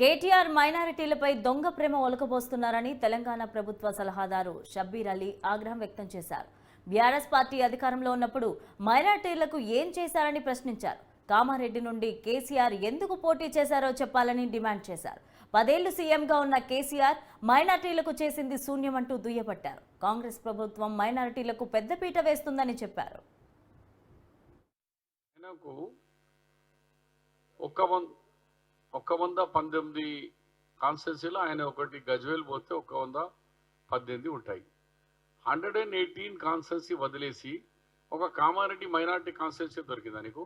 కేటీఆర్ మైనారిటీలపై దొంగ ప్రేమ ఒలకబోస్తున్నారని తెలంగాణ ప్రభుత్వ సలహాదారు షబ్బీర్ అలీ ఆగ్రహం వ్యక్తం చేశారు. బీఆర్ఎస్ పార్టీ అధికారంలో ఉన్నప్పుడు మైనారిటీలకు ఏం చేశారని ప్రశ్నించారు. కామారెడ్డి నుండి కేసీఆర్ ఎందుకు పోటీ చేశారో చెప్పాలని డిమాండ్ చేశారు. పదేళ్ళు సీఎంగా ఉన్న కేసీఆర్ మైనారిటీలకు చేసింది శూన్యమంటూ దుయ్యబట్టారు. కాంగ్రెస్ ప్రభుత్వం మైనారిటీలకు పెద్దపీట వేస్తుందని చెప్పారు. ఒక్క వంద పంతొమ్మిది కాన్స్టెన్సీలో ఆయన ఒకటి గజ్వేల్ పోతే ఒక వంద పద్దెనిమిది ఉంటాయి. హండ్రెడ్ అండ్ ఎయిటీన్ కాన్స్టెన్సీ వదిలేసి ఒక కామారెడ్డి మైనార్టీ కాన్స్టెన్సీ దొరికిందా నీకు?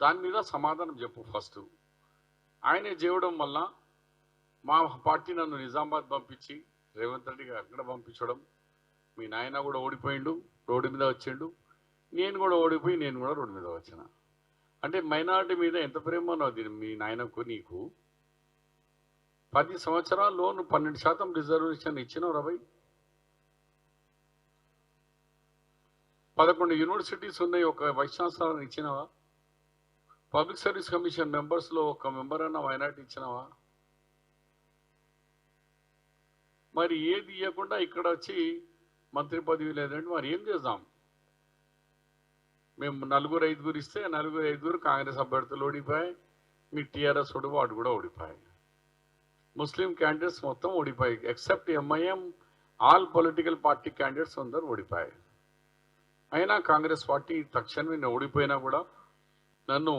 దాని మీద సమాధానం చెప్పు ఫస్ట్. ఆయన చేయడం వల్ల మా పార్టీ నన్ను నిజామాబాద్ పంపించి రేవంత్ రెడ్డి గారు అక్కడ పంపించడం మీ నాయన కూడా ఓడిపోయిండు రోడ్డు మీద వచ్చిండు నేను కూడా ఓడిపోయి నేను కూడా రోడ్డు మీద వచ్చిన. అంటే మైనారిటీ మీద ఎంత ప్రేమ ఉన్నది మీ నాయనకు నీకు? పది సంవత్సరాల్లో నువ్వు పన్నెండు శాతం రిజర్వేషన్ ఇచ్చినావు రవై పదకొండు యూనివర్సిటీస్ ఉన్నాయి ఒక వైస్ ఇచ్చినావా? పబ్లిక్ సర్వీస్ కమిషన్ మెంబర్స్లో ఒక మెంబర్ అన్న వైనాటి ఇచ్చినావా? మరి ఏది ఇవ్వకుండా ఇక్కడ వచ్చి మంత్రి పదవి లేదండి మరి ఏం చేద్దాం? మేము నలుగురు ఐదుగురు ఇస్తే నలుగురు ఐదుగురు కాంగ్రెస్ అభ్యర్థులు ఓడిపోయాయి. మీ టీఆర్ఎస్ ఓడి వాడు కూడా ఓడిపోయాయి. ముస్లిం క్యాండిడేట్స్ మొత్తం ఓడిపోయాయి. Except MIM all political party candidates అందరు ఓడిపోయాయి. అయినా కాంగ్రెస్ పార్టీ తక్షణమే నేను ఓడిపోయినా కూడా నన్ను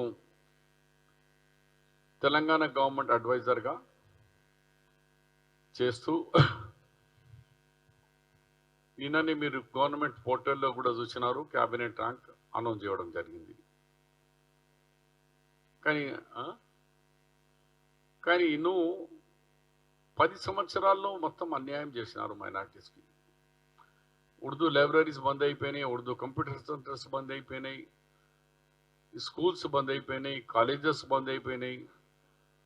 తెలంగాణ గవర్నమెంట్ అడ్వైజర్గా చేస్తూ నిన్ననే మీరు గవర్నమెంట్ పోర్టల్లో కూడా చూసినారు క్యాబినెట్ ర్యాంక్. అనౌన్స్ చేయడం జరిగింది. కానీ కానీ నువ్వు పది సంవత్సరాల్లో మొత్తం అన్యాయం చేసినారు మైనార్టీస్కి ఉర్దూ లైబ్రరీస్ బంద్ అయిపోయినాయి ఉర్దూ కంప్యూటర్ సెంటర్స్ బంద్ అయిపోయినాయి స్కూల్స్ బంద్ అయిపోయినాయి కాలేజెస్ బంద్ అయిపోయినాయి.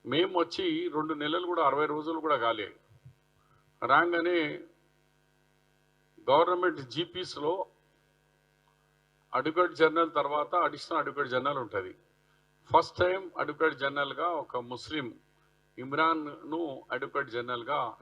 మేము వచ్చి రెండు నెలలు కూడా అరవై రోజులు కూడా కాలే. రాగానే గవర్నమెంట్ జీపీస్లో అడ్వకేట్ జనరల్ తర్వాత అడిషనల్ అడ్వకేట్ జనరల్ ఉంటుంది. ఫస్ట్ టైం అడ్వకేట్ జనరల్గా ఒక ముస్లిం ఇమ్రాన్ను అడ్వకేట్ జనరల్గా